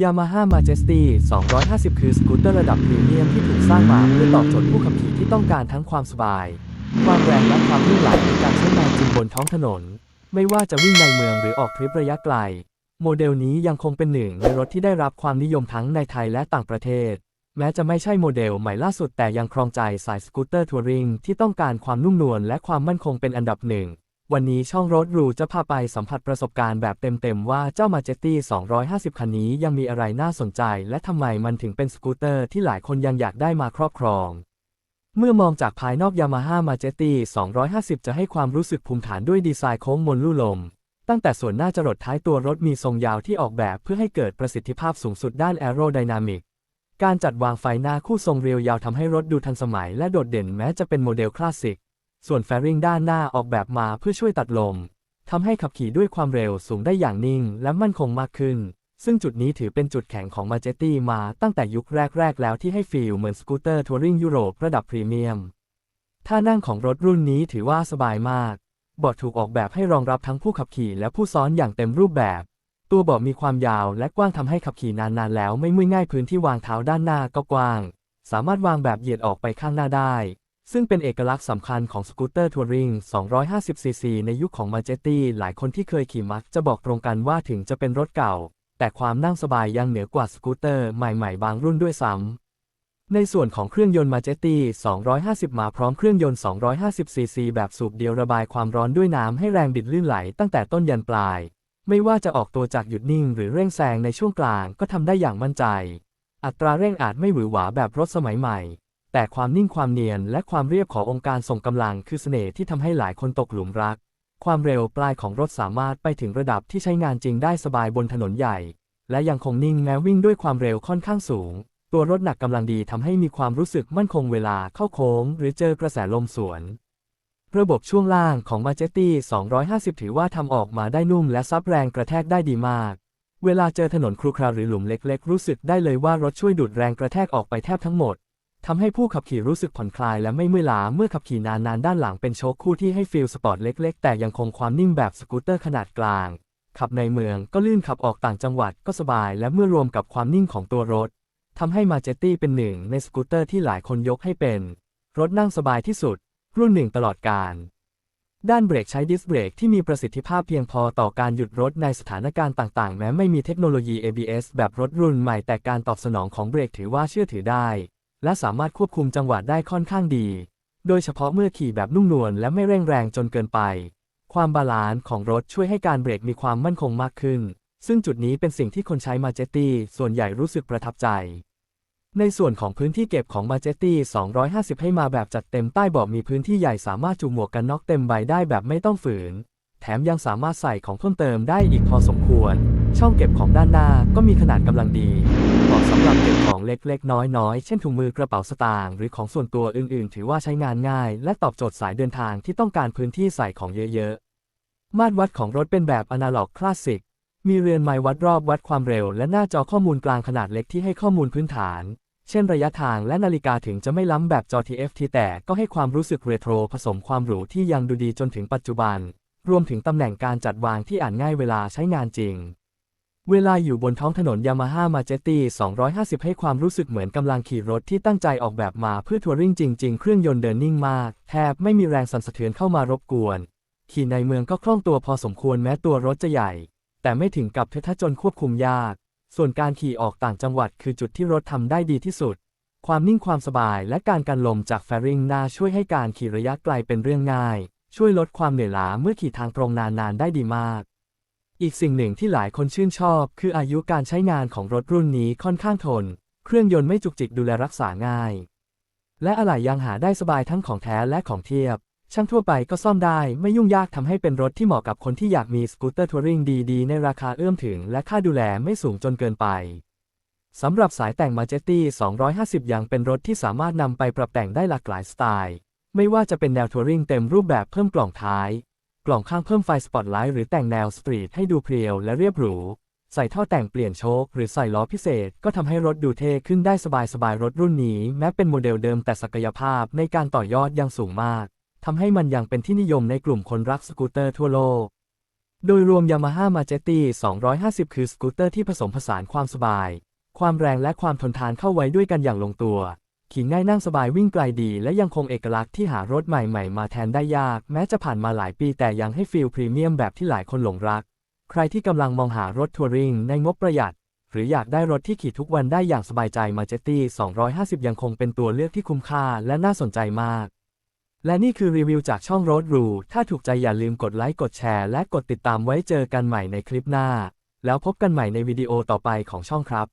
Yamaha Majesty 250 คือสกูตเตอร์ระดับพรีเมียมที่ถูกสร้างมาเพื่อตอบโจทย์ผู้ขับขี่ที่ต้องการทั้งความสบาย ความแรงและความลื่นไหลในการใช้งานจริงบนท้องถนน ไม่ว่าจะวิ่งในเมืองหรือออกทริประยะไกล โมเดลนี้ยังคงเป็นหนึ่งในรถที่ได้รับความนิยมทั้งในไทยและต่างประเทศ แม้จะไม่ใช่โมเดลใหม่ล่าสุดแต่ยังครองใจสายสกูตเตอร์ทัวริงที่ต้องการความนุ่มนวลและความมั่นคงเป็นอันดับหนึ่ง วันนี้ช่องรถรูจะพาไปสัมผัสประสบการณ์แบบเต็มๆ ว่าเจ้า Majetti 250 คันนี้ยังมีอะไรน่าสนใจ และทำไมมันถึงเป็นสกูตเตอร์ที่หลายคนยังอยากได้มาครอบครอง เมื่อมองจากภายนอก Yamaha Majetti 250 จะให้ความรู้สึกภูมิฐานด้วยดีไซน์โค้งมนลู่ลม ตั้งแต่ส่วนหน้าจรดท้ายตัวรถมีทรงยาวที่ออกแบบเพื่อให้เกิดประสิทธิภาพสูงสุดด้านแอโรไดนามิกการจัดวางไฟหน้าคู่ทรงเรียวยาวทำให้รถดูทันสมัยและโดดเด่นแม้จะเป็นโมเดลคลาสสิก ส่วนแฟริงด้านหน้าออกแบบมาเพื่อช่วยตัดลมทำให้ขับขี่ด้วยความเร็วสูงได้อย่างนิ่งและมั่นคงมากขึ้น ซึ่งจุดนี้ถือเป็นจุดแข็งของ Majetti มาตั้งแต่ยุคแรก ๆ แล้วที่ให้ฟีลเหมือนสกูตเตอร์ทัวริงยุโรประดับพรีเมียมท่านั่งของรถรุ่นนี้ถือว่าสบายมากเบาะถูกออกแบบให้รองรับทั้งผู้ขับขี่และผู้ซ้อนอย่างเต็มรูปแบบ ตัวเบาะมีความยาวและกว้างทำให้ขับขี่นานๆแล้วไม่เมื่อยง่ายพื้นที่วางเท้าด้านหน้าก็กว้าง สามารถวางแบบเหยียดออกไปข้างหน้าได้ ซึ่งเป็นเอกลักษณ์สำคัญของสกูตเตอร์ทัวริง 250cc ในยุคของ Majetti หลายคนที่เคยขี่มักจะบอกตรงกันว่าถึงจะเป็นรถเก่า แต่ความนั่งสบายยังเหนือกว่าสกูตเตอร์ใหม่ๆ บางรุ่นด้วยซ้ำ ในส่วนของเครื่องยนต์ Majetti 250 มาพร้อมเครื่องยนต์ 250cc แบบสูบเดียวระบายความร้อนด้วยน้ำให้แรงบิดลื่นไหลตั้งแต่ต้นยันปลาย ไม่ว่าจะออกตัวจากหยุดนิ่งหรือเร่งแซงในช่วงกลางก็ทำได้อย่างมั่นใจ อัตราเร่งอาจไม่หวือหวาแบบรถสมัยใหม่ แต่ความนิ่งความเนียนและความเรียบขององค์การส่งกำลังคือเสน่ห์ที่ทำให้หลายคนตกหลุมรัก ความเร็วปลายของรถสามารถไปถึงระดับที่ใช้งานจริงได้สบายบนถนนใหญ่ และยังคงนิ่งแม้วิ่งด้วยความเร็วค่อนข้างสูง ตัวรถหนักกำลังดีทำให้มีความรู้สึกมั่นคงเวลาเข้าโค้ง หรือเจอกระแสลมสวน ระบบช่วงล่างของ Majetti 250 ถือว่าทำออกมาได้นุ่มและซับแรงกระแทกได้ดีมาก เวลาเจอถนนครุขระหรือหลุมเล็ก ๆ รู้สึกได้เลยว่ารถช่วยดูดแรงกระแทกออกไปแทบทั้งหมด ทำให้ผู้ขับขี่รู้สึกผ่อนคลายและไม่เมื่อยล้าเมื่อขับขี่นานๆ ด้านหลังเป็นโชคคู่ที่ให้ฟีลสปอร์ตเล็ก ๆ แต่ยังคงความนิ่มแบบสกูตเตอร์ขนาดกลาง ขับในเมืองก็ลื่นขับออกต่างจังหวัดก็สบาย และเมื่อรวมกับความนิ่งของตัวรถทำให้ Majetti เป็นหนึ่งในสกูตเตอร์ที่หลายคนยกให้เป็น รถนั่งสบายที่สุด รุ่นหนึ่งตลอดกาลด้านเบรกใช้ดิสเบรกที่มีประสิทธิภาพเพียงพอต่อการหยุดรถในสถานการณ์ต่างๆ แม้ไม่มีเทคโนโลยี ABS แบบรถรุ่นใหม่แต่การตอบสนองของเบรกถือว่าเชื่อถือได้ และสามารถควบคุมจังหวะได้ค่อนข้างดี โดยเฉพาะเมื่อขี่แบบนุ่มนวลและไม่เร่งแรงจนเกินไป ความบาลานซ์ของรถช่วยให้การเบรกมีความมั่นคงมากขึ้น ซึ่งจุดนี้เป็นสิ่งที่คนใช้ Majetti ส่วนใหญ่รู้สึกประทับใจ ในส่วนของพื้นที่เก็บของ Majetti 250 ให้มาแบบจัดเต็มใต้เบาะมีพื้นที่ใหญ่สามารถจูงหมวกกันน็อกเต็มใบได้แบบไม่ต้องฝืน แถมยังสามารถใส่ของเพิ่มเติมได้อีกพอสมควร ช่องเก็บของด้านหน้าก็มีขนาดกำลังดีเหมาะสำหรับเก็บของเล็กๆ น้อยๆ เช่นถุงมือกระเป๋าสตางค์หรือของส่วนตัวอื่นๆ ถือว่าใช้งานง่าย และตอบโจทย์สายเดินทางที่ต้องการพื้นที่ใส่ของเยอะๆ มาตรวัดของรถเป็นแบบอนาล็อกคลาสสิก มีเรือนไม้วัดรอบวัดความเร็ว และหน้าจอข้อมูลกลางขนาดเล็กที่ให้ข้อมูลพื้นฐาน เช่นระยะทางและนาฬิกาถึงจะไม่ล้ำแบบจอ TFT แต่ก็ให้ความรู้สึกเรโทรผสมความหรูที่ยังดูดีจนถึงปัจจุบัน รวมถึงตำแหน่งการจัดวางที่อ่านง่ายเวลาใช้งานจริง เวลาอยู่บนท้องถนน Yamaha Majetti 250 ให้ความรู้สึกเหมือนกำลังขี่รถที่ตั้งใจออกแบบมาเพื่อทัวริงจริง ๆ เครื่องยนต์เดินนิ่งมาก แทบไม่มีแรงสั่นสะเทือนเข้ามารบกวน ขี่ในเมืองก็คล่องตัวพอสมควรแม้ตัวรถจะใหญ่ แต่ไม่ถึงกับเทอะจนควบคุมยาก ส่วนการขี่ออกต่างจังหวัดคือจุดที่รถทำได้ดีที่สุดความนิ่งความสบายและการกันลมจากแฟริงหน้าช่วยให้การขี่ระยะไกลเป็นเรื่องง่าย ช่วยลดความเหนื่อยล้าเมื่อขี่ทางตรงนานๆได้ดีมาก อีกสิ่งหนึ่งที่หลายคนชื่นชอบ คืออายุการใช้งานของรถรุ่นนี้ค่อนข้างทน เครื่องยนต์ไม่จุกจิกดูแลรักษาง่าย และอะไหล่ยังหาได้สบายทั้งของแท้และของเทียบ ช่างทั่วไปก็ซ่อมได้ไม่ยุ่งยากทำให้เป็นรถที่เหมาะกับคนที่อยากมีสกูตเตอร์ทัวริงดีๆ ในราคาเอื้อมถึง และค่าดูแลไม่สูงจนเกินไปสำหรับสายแต่ง Majetti 250 ยังเป็นรถที่สามารถนำไปปรับแต่งได้หลากหลายสไตล์ ไม่ว่าจะเป็นแนวทัวริงเต็มรูปแบบเพิ่มกล่องท้าย กล่องข้างเพิ่มไฟสปอตไลท์หรือแต่งแนวสตรีทให้ดูเพรียวและเรียบหรู ใส่ท่อแต่งเปลี่ยนโชคหรือใส่ล้อพิเศษก็ทำให้รถดูเท่ขึ้นได้สบายๆรถรุ่นนี้ แม้เป็นโมเดลเดิมแต่ศักยภาพในการต่อยอดยังสูงมากทำให้มันยังเป็นที่นิยมในกลุ่มคนรักสกูตเตอร์ทั่วโลก โดยรวม Yamaha Majetti 250 คือสกูตเตอร์ที่ผสมผสานความสบาย ความแรงและความทนทานเข้าไว้ด้วยกันอย่างลงตัว ขี่ง่ายนั่งสบายวิ่งไกลดี และยังคงเอกลักษณ์ที่หารถใหม่ๆ มาแทนได้ยาก แม้จะผ่านมาหลายปีแต่ยังให้ฟีลพรีเมียมแบบที่หลายคนหลงรัก ใครที่กำลังมองหารถทัวริงในงบประหยัด หรืออยากได้รถที่ขี่ทุกวันได้อย่างสบายใจ Majetti 250 ยังคงเป็นตัวเลือกที่คุ้มค่าและน่าสนใจมาก และนี่คือรีวิวจากช่อง Road r u ถ้าถูกใจอย่าลืมกดไลค์กดแชร์และกดติดตามไว้เจอกันใหม่ในคลิปหน้า แล้วพบกันใหม่ในวิดีโอต่อไปของช่องครับ